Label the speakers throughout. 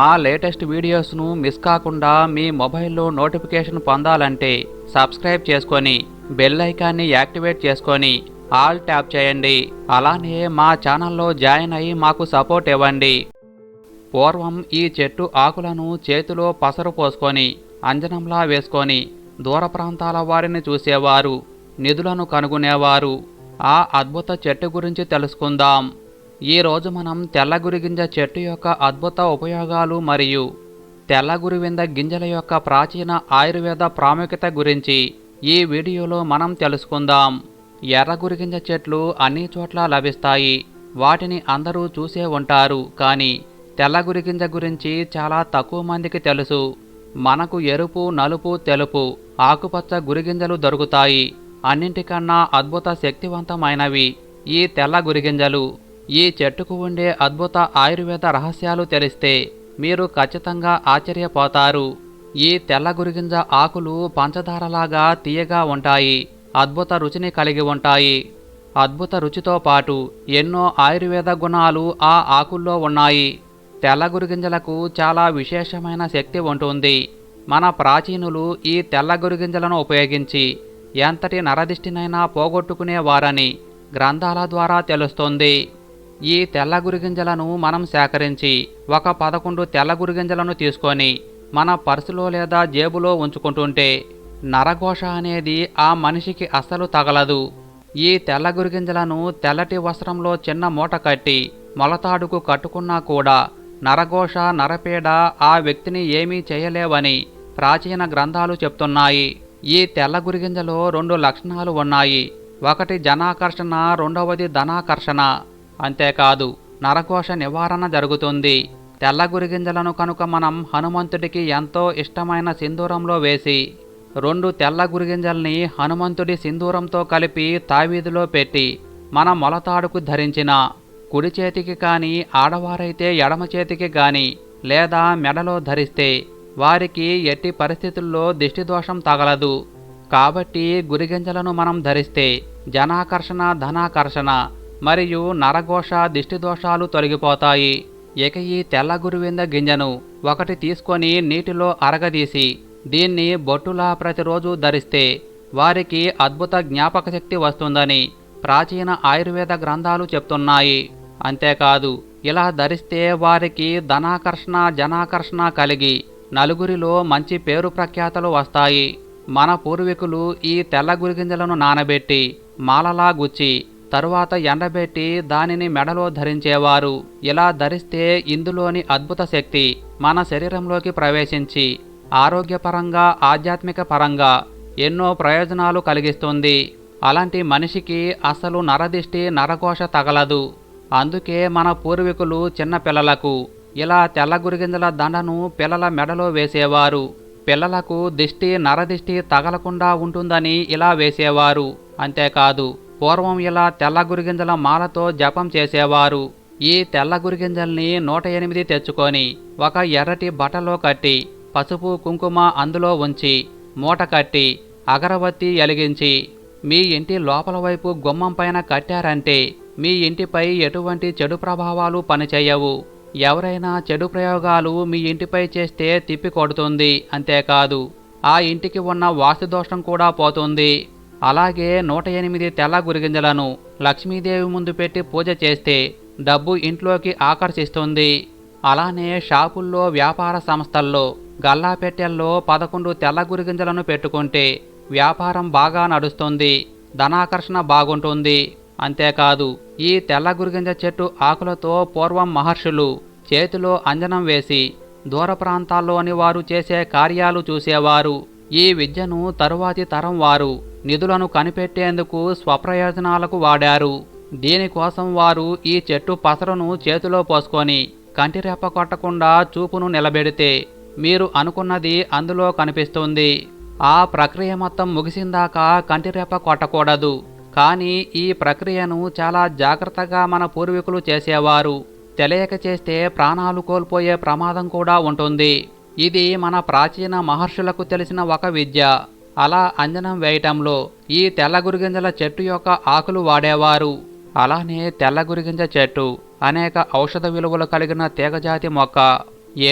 Speaker 1: మా latest వీడియోస్ను miss కాకుండా మీ మొబైల్లో నోటిఫికేషన్ పొందాలంటే సబ్స్క్రైబ్ చేసుకొని బెల్ ఐకాన్ని యాక్టివేట్ చేసుకొని ఆల్ ట్యాప్ చేయండి. అలానే మా ఛానల్లో జాయిన్ అయ్యి మాకు సపోర్ట్ ఇవ్వండి. పూర్వం ఈ చెట్టు ఆకులను చేతిలో పసరు పోసుకొని అంజనంలా వేసుకొని దూర ప్రాంతాల వారిని చూసేవారు నిధులను కనుగొనేవారు. ఆ అద్భుత చెట్టు గురించి తెలుసుకుందాం. ఈరోజు మనం తెల్లగురిగింజ చెట్టు యొక్క అద్భుత ఉపయోగాలు మరియు తెల్లగురివింద గింజల యొక్క ప్రాచీన ఆయుర్వేద ప్రాముఖ్యత గురించి ఈ వీడియోలో మనం తెలుసుకుందాం. ఎర్రగురిగింజ చెట్లు అన్ని చోట్ల లభిస్తాయి. వాటిని అందరూ చూసే ఉంటారు. కానీ తెల్లగురిగింజ గురించి చాలా తక్కువ మందికి తెలుసు. మనకు ఎరుపు నలుపు తెలుపు ఆకుపచ్చ గురిగింజలు దొరుకుతాయి. అన్నింటికన్నా అద్భుత శక్తివంతమైనవి ఈ తెల్ల గురిగింజలు ఈ చెట్టుకు ఉండే అద్భుత ఆయుర్వేద రహస్యాలు తెలిస్తే మీరు ఖచ్చితంగా ఆశ్చర్యపోతారు. ఈ తెల్ల గురిగింజ ఆకులు పంచదారలాగా తీయగా ఉంటాయి అద్భుత రుచిని కలిగి ఉంటాయి. అద్భుత రుచితో పాటు ఎన్నో ఆయుర్వేద గుణాలు ఆ ఆకుల్లో ఉన్నాయి. తెల్ల గురిగింజలకు చాలా విశేషమైన శక్తి ఉంటుంది. మన ప్రాచీనులు ఈ తెల్ల గురిగింజలను ఉపయోగించి ఎంతటి నరదిష్టినైనా పోగొట్టుకునేవారని గ్రంథాల ద్వారా తెలుస్తుంది. ఈ తెల్ల గురిగింజలను మనం సేకరించి ఒక పదకొండు తెల్ల గురిగింజలను తీసుకొని మన పర్సులో లేదా జేబులో ఉంచుకుంటుంటే నరఘోష అనేది ఆ మనిషికి అస్సలు తగలదు. ఈ తెల్ల గురిగింజలను తెల్లటి వస్త్రంలో చిన్న మూట కట్టి మొలతాడుకు కట్టుకున్నా కూడా నరఘోష నరపీడ ఆ వ్యక్తిని ఏమీ చేయలేవని ప్రాచీన గ్రంథాలు చెప్తున్నాయి. ఈ తెల్ల గురిగింజలో రెండు లక్షణాలు ఉన్నాయి. ఒకటి జనాకర్షణ రెండవది ధనాకర్షణ. అంతేకాదు నరకోశ నివారణ జరుగుతుంది. తెల్ల గురిగింజలను కనుక మనం హనుమంతుడికి ఎంతో ఇష్టమైన సింధూరంలో వేసి రెండు తెల్ల గురిగింజల్ని హనుమంతుడి సింధూరంతో కలిపి తావీధిలో పెట్టి మన మొలతాడుకు ధరించిన కుడి చేతికి కానీ ఆడవారైతే ఎడమ చేతికి కానీ లేదా మెడలో ధరిస్తే వారికి ఎట్టి పరిస్థితుల్లో దిష్టి దోషం తగలదు. కాబట్టి గురిగింజలను మనం ధరిస్తే జనాకర్షణ ధనాకర్షణ మరియు నరఘోష దిష్టి దోషాలు తొలగిపోతాయి. ఇక ఈ తెల్ల గురువింద గింజను ఒకటి తీసుకొని నీటిలో అరగదీసి దీన్ని బొట్టులా ప్రతిరోజు ధరిస్తే వారికి అద్భుత జ్ఞాపక శక్తి వస్తుందని ప్రాచీన ఆయుర్వేద గ్రంథాలు చెప్తున్నాయి. అంతేకాదు ఇలా ధరిస్తే వారికి ధనాకర్షణ జనాకర్షణ కలిగి నలుగురిలో మంచి పేరు ప్రఖ్యాతలు వస్తాయి. మన పూర్వీకులు ఈ తెల్ల గురిగింజలను నానబెట్టి మాలలా గుచ్చి తరువాత ఎండబెట్టి దానిని మెడలో ధరించేవారు. ఇలా ధరిస్తే ఇందులోని అద్భుత శక్తి మన శరీరంలోకి ప్రవేశించి ఆరోగ్యపరంగా ఆధ్యాత్మిక పరంగా ఎన్నో ప్రయోజనాలు కలిగిస్తుంది. అలాంటి మనిషికి అసలు నరదిష్టి నరకోశ తగలదు. అందుకే మన పూర్వీకులు చిన్న పిల్లలకు ఇలా తెల్లగురిగింజల దండను పిల్లల మెడలో వేసేవారు. పిల్లలకు దిష్టి నరదిష్టి తగలకుండా ఉంటుందని ఇలా వేసేవారు. అంతేకాదు పూర్వం ఇలా తెల్ల గురిగింజల మాలతో జపం చేసేవారు. ఈ తెల్ల గురిగింజల్ని నూట ఎనిమిది తెచ్చుకొని ఒక ఎర్రటి బట్టలో కట్టి పసుపు కుంకుమ అందులో ఉంచి మూట కట్టి అగరబత్తి ఎలిగించి మీ ఇంటి లోపల వైపు గుమ్మం పైన కట్టారంటే మీ ఇంటిపై ఎటువంటి చెడు ప్రభావాలు పనిచేయవు. ఎవరైనా చెడు ప్రయోగాలు మీ ఇంటిపై చేస్తే తిప్పి కొడుతుంది అంతేకాదు. ఆ ఇంటికి ఉన్న వాస్తుదోషం కూడా పోతుంది. అలాగే నూట ఎనిమిది తెల్ల గురిగింజలను లక్ష్మీదేవి ముందు పెట్టి పూజ చేస్తే డబ్బు ఇంట్లోకి ఆకర్షిస్తుంది. అలానే షాపుల్లో వ్యాపార సంస్థల్లో గల్లా పెట్టెల్లో పదకొండు తెల్ల గురిగింజలను పెట్టుకుంటే వ్యాపారం బాగా నడుస్తుంది ధనాకర్షణ బాగుంటుంది. అంతేకాదు ఈ తెల్ల గురిగింజ చెట్టు ఆకులతో పూర్వం మహర్షులు చేతిలో అంజనం వేసి దూర ప్రాంతాల్లోని వారు చేసే కార్యాలు చూసేవారు. ఈ విద్యను తరువాతి తరం వారు నిధులను కనిపెట్టేందుకు స్వప్రయోజనాలకు వాడారు. దీనికోసం వారు ఈ చెట్టు పసరును చేతిలో పోసుకొని కంటిరెప్ప కొట్టకుండా చూపును నిలబెడితే మీరు అనుకున్నది అందులో కనిపిస్తుంది. ఆ ప్రక్రియ మొత్తం ముగిసిందాకా కంటిరెప్ప కొట్టకూడదు. కానీ ఈ ప్రక్రియను చాలా జాగ్రత్తగా మన పూర్వీకులు చేసేవారు. తెలియక చేస్తే ప్రాణాలు కోల్పోయే ప్రమాదం కూడా ఉంటుంది. ఇది మన ప్రాచీన మహర్షులకు తెలిసిన ఒక విద్య. అలా అంజనం వేయటంలో ఈ తెల్లగురిగింజల చెట్టు యొక్క ఆకులు వాడేవారు. అలానే తెల్లగురిగింజ చెట్టు అనేక ఔషధ విలువలు కలిగిన తీగజాతి మొక్క.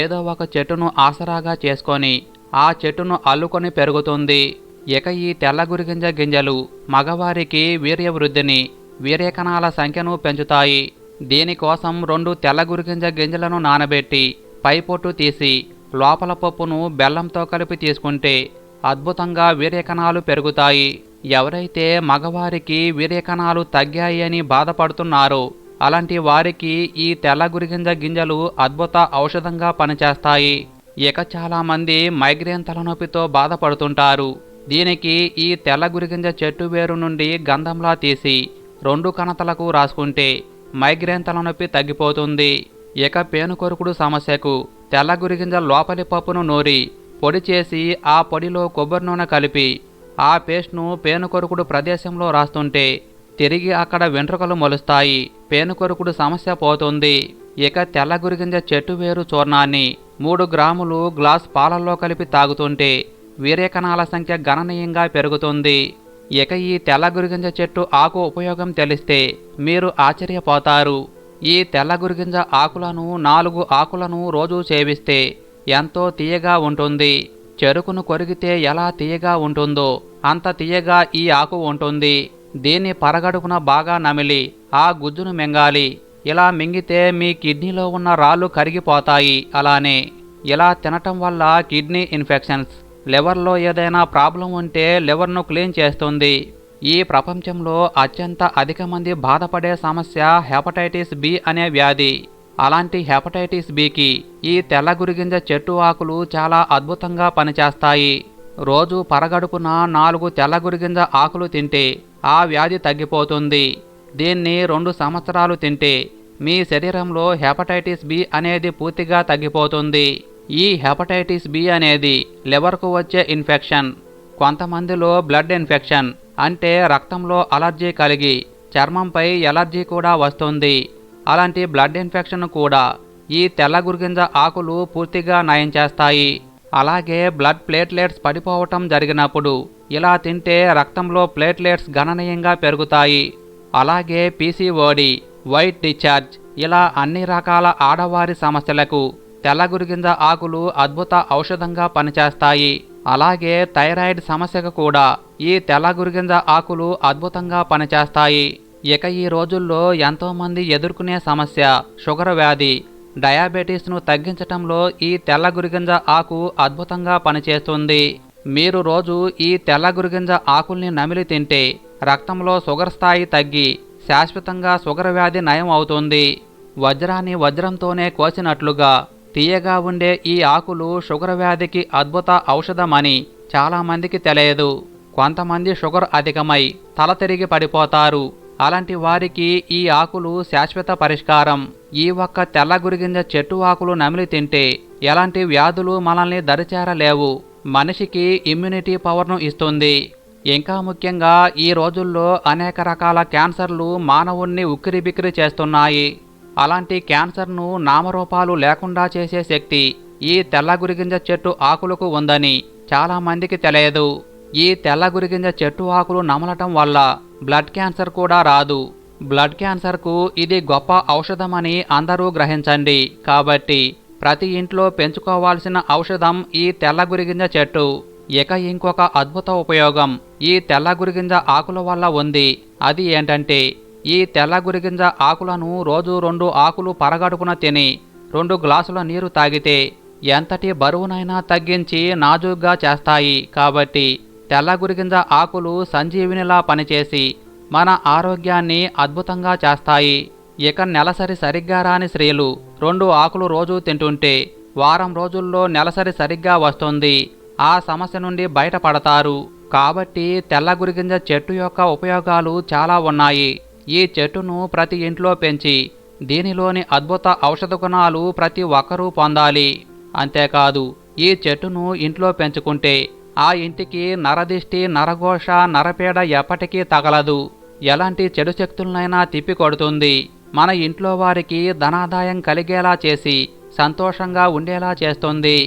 Speaker 1: ఏదో ఒక చెట్టును ఆసరాగా చేసుకొని ఆ చెట్టును అల్లుకొని పెరుగుతుంది. ఇక ఈ తెల్ల గురిగింజ గింజలు మగవారికి వీర్యవృద్ధిని వీర్యకణాల సంఖ్యను పెంచుతాయి. దీనికోసం రెండు తెల్లగురిగింజ గింజలను నానబెట్టి పైపొట్టు తీసి లోపల పప్పును బెల్లంతో కలిపి తీసుకుంటే అద్భుతంగా వీర్యకణాలు పెరుగుతాయి. ఎవరైతే మగవారికి వీర్యకణాలు తగ్గాయి అని బాధపడుతున్నారో అలాంటి వారికి ఈ తెల్ల గురిగింజ గింజలు అద్భుత ఔషధంగా పనిచేస్తాయి. ఇక చాలామంది మైగ్రేన్ తలనొప్పితో బాధపడుతుంటారు. దీనికి ఈ తెల్ల గురిగింజ చెట్టు వేరు నుండి గంధంలా తీసి రెండు కణతలకు రాసుకుంటే మైగ్రేన్ తలనొప్పి తగ్గిపోతుంది. ఇక పేనుకొరుకుడు సమస్యకు తెల్ల గురిగింజ లోపలి పప్పును నూరి పొడి చేసి ఆ పొడిలో కొబ్బరి నూనె కలిపి ఆ పేస్ట్ను పేనుకొరుకుడు ప్రదేశంలో రాస్తుంటే తిరిగి అక్కడ వెంట్రుకలు మొలుస్తాయి. పేనుకొరుకుడు సమస్య పోతుంది. ఇక తెల్ల గురిగింజ చెట్టు వేరు చూర్ణాన్ని మూడు గ్రాములు గ్లాస్ పాలల్లో కలిపి తాగుతుంటే వీర్యకణాల సంఖ్య గణనీయంగా పెరుగుతుంది. ఇక ఈ తెల్ల గురిగింజ చెట్టు ఆకు ఉపయోగం తెలిస్తే మీరు ఆశ్చర్యపోతారు. ఈ తెల్ల గురిగింజ ఆకులను నాలుగు ఆకులను రోజు సేవిస్తే ఎంతో తీయగా ఉంటుంది. చెరుకును కొరిగితే ఎలా తీయగా ఉంటుందో అంత తీయగా ఈ ఆకు ఉంటుంది. దీన్ని పరగడుపున బాగా నమిలి ఆ గుజ్జును మింగాలి. ఇలా మింగితే మీ కిడ్నీలో ఉన్న రాళ్ళు కరిగిపోతాయి అలానే. ఇలా తినటం వల్ల కిడ్నీ ఇన్ఫెక్షన్స్ లివర్లో ఏదైనా ప్రాబ్లం ఉంటే లివర్ను క్లీన్ చేస్తుంది. ఈ ప్రపంచంలో అత్యంత అధిక మంది బాధపడే సమస్య హెపటైటిస్ బి అనే వ్యాధి. అలాంటి హెపటైటిస్ బికి ఈ తెల్ల గురిగింజ చెట్టు ఆకులు చాలా అద్భుతంగా పనిచేస్తాయి. రోజు పరగడుపున నాలుగు తెల్ల గురిగింజ ఆకులు తింటే ఆ వ్యాధి తగ్గిపోతుంది. దీన్ని రెండు సంవత్సరాలు తింటే మీ శరీరంలో హెపటైటిస్ బి అనేది పూర్తిగా తగ్గిపోతుంది. ఈ హెపటైటిస్ బి అనేది లివర్కు వచ్చే ఇన్ఫెక్షన్ కొంతమందిలో బ్లడ్ ఇన్ఫెక్షన్ అంటే రక్తంలో అలర్జీ కలిగి చర్మంపై ఎలర్జీ కూడా వస్తుంది. అలాంటి బ్లడ్ ఇన్ఫెక్షన్ కూడా ఈ తెల్ల గురిగింజ ఆకులు పూర్తిగా నయం చేస్తాయి. అలాగే బ్లడ్ ప్లేట్లెట్స్ పడిపోవటం జరిగినప్పుడు ఇలా తింటే రక్తంలో ప్లేట్లెట్స్ గణనీయంగా పెరుగుతాయి. అలాగే పీసీఓడి వైట్ డిశ్చార్జ్ ఇలా అన్ని రకాల ఆడవారి సమస్యలకు తెల్ల గురిగింజ ఆకులు అద్భుత ఔషధంగా పనిచేస్తాయి. అలాగే థైరాయిడ్ సమస్యకు కూడా ఈ తెల్ల గురిగింజ ఆకులు అద్భుతంగా పనిచేస్తాయి. ఇక ఈ రోజుల్లో ఎంతోమంది ఎదుర్కొనే సమస్య షుగర్ వ్యాధి డయాబెటీస్ను తగ్గించటంలో ఈ తెల్ల గురిగింజ ఆకు అద్భుతంగా పనిచేస్తుంది. మీరు రోజు ఈ తెల్ల గురిగింజ ఆకుల్ని నమిలి తింటే రక్తంలో షుగర్ స్థాయి తగ్గి శాశ్వతంగా షుగర్ వ్యాధి నయం అవుతుంది. వజ్రాన్ని వజ్రంతోనే కోసినట్లుగా తీయగా ఉండే ఈ ఆకులు షుగర్ వ్యాధికి అద్భుత ఔషధమని చాలామందికి తెలియదు. కొంతమంది షుగర్ అధికమై తల తిరిగి పడిపోతారు. అలాంటి వారికి ఈ ఆకులు శాశ్వత పరిష్కారం. ఈ ఒక్క తెల్ల గురిగింజ చెట్టు ఆకులు నమిలి తింటే ఎలాంటి వ్యాధులు మనల్ని దరిచేరలేవు. మనిషికి ఇమ్యూనిటీ పవర్ను ఇస్తుంది. ఇంకా ముఖ్యంగా ఈ రోజుల్లో అనేక రకాల క్యాన్సర్లు మానవుణ్ణి ఉక్కిరిబిక్కిరి చేస్తున్నాయి. అలాంటి క్యాన్సర్ను నామరూపాలు లేకుండా చేసే శక్తి ఈ తెల్ల గురిగింజ చెట్టు ఆకులకు ఉందని చాలామందికి తెలియదు. ఈ తెల్ల గురిగింజ చెట్టు ఆకులు నమలటం వల్ల బ్లడ్ క్యాన్సర్ కూడా రాదు. బ్లడ్ క్యాన్సర్కు ఇది గొప్ప ఔషధమని అందరూ గ్రహించండి. కాబట్టి ప్రతి ఇంట్లో పెంచుకోవాల్సిన ఔషధం ఈ తెల్ల గురిగింజ చెట్టు. ఇక ఇంకొక అద్భుత ఉపయోగం ఈ తెల్ల గురిగింజ ఆకుల వల్ల ఉంది. అది ఏంటంటే ఈ తెల్ల గురిగింజ ఆకులను రోజు రెండు ఆకులు పరగడుపున తిని రెండు గ్లాసుల నీరు తాగితే ఎంతటి బరువునైనా తగ్గించి నాజూగ్గా చేస్తాయి. కాబట్టి తెల్ల గురిగింజ ఆకులు సంజీవినిలా పనిచేసి మన ఆరోగ్యాన్ని అద్భుతంగా చేస్తాయి. ఇక నెలసరి సరిగ్గా రాని స్త్రీలు రెండు ఆకులు రోజు తింటుంటే వారం రోజుల్లో నెలసరి సరిగ్గా వస్తుంది. ఆ సమస్య నుండి బయటపడతారు. కాబట్టి తెల్ల గురిగింజ చెట్టు యొక్క ఉపయోగాలు చాలా ఉన్నాయి. ఈ చెట్టును ప్రతి ఇంట్లో పెంచి దీనిలోని అద్భుత ఔషధ గుణాలు ప్రతి ఒక్కరూ పొందాలి. అంతేకాదు ఈ చెట్టును ఇంట్లో పెంచుకుంటే ఆ ఇంటికి నరదిష్టి నరఘోష నరపీడ ఎప్పటికీ తగలదు. ఎలాంటి చెడు శక్తులనైనా తిప్పికొడుతుంది మన ఇంట్లో వారికి ధనాదాయం కలిగేలా చేసి సంతోషంగా ఉండేలా చేస్తుంది.